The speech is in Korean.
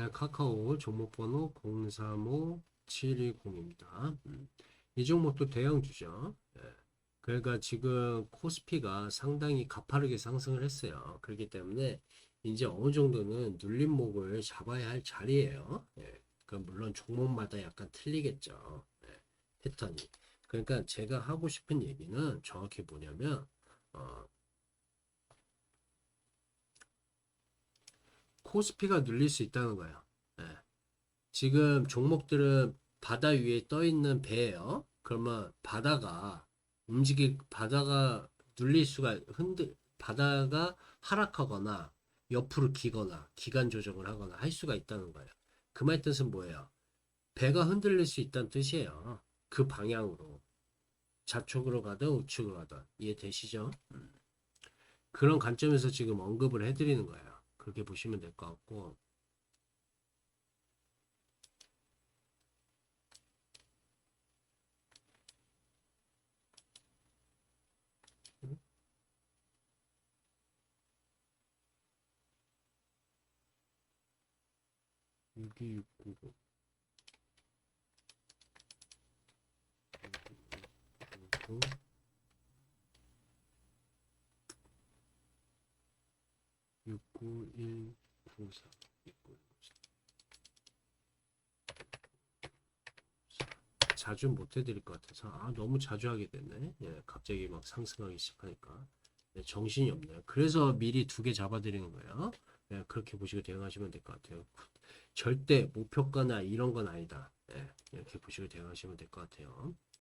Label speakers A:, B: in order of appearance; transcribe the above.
A: 네, 카카오 종목번호 035720입니다. 음. 이 종목도 대형주죠. 예. 그러니까 지금 코스피가 상당히 가파르게 상승을 했어요. 그렇기 때문에 이제 어느 정도는 눌림목을 잡아야 할 자리예요. 예. 그 물론 종목마다 약간 틀리겠죠. 예. 패턴이. 그러니까 제가 하고 싶은 얘기는 정확히 뭐냐면 어, 코스피가 눌릴 수 있다는 거예요. 예. 지금 종목들은 바다 위에 떠 있는 배예요. 그러면 바다가 움직일 바다가 눌릴 수가 흔들 바다가 하락하거나 옆으로 기거나 기간 조정을 하거나 할 수가 있다는 거예요. 그 말 뜻은 뭐예요? 배가 흔들릴 수 있다는 뜻이에요. 그 방향으로 좌측으로 가든 우측으로 가든 이해 되시죠? 음. 그런 관점에서 지금 언급을 해드리는 거예요. 그렇게 보시면 될 것 같고. 육이육구 구 육구일구사 자주 못 해드릴 것 같아서. 아 너무 자주 하게 되네. 예 갑자기 막 상승하기 시작하니까. 네, 정신이 없네요. 그래서 미리 두 개 잡아 드리는 거예요. 예, 그렇게 보시고 대응하시면 될 것 같아요. 절대 목표가나 이런 건 아니다. 예, 이렇게 보시고 대응하시면 될 것 같아요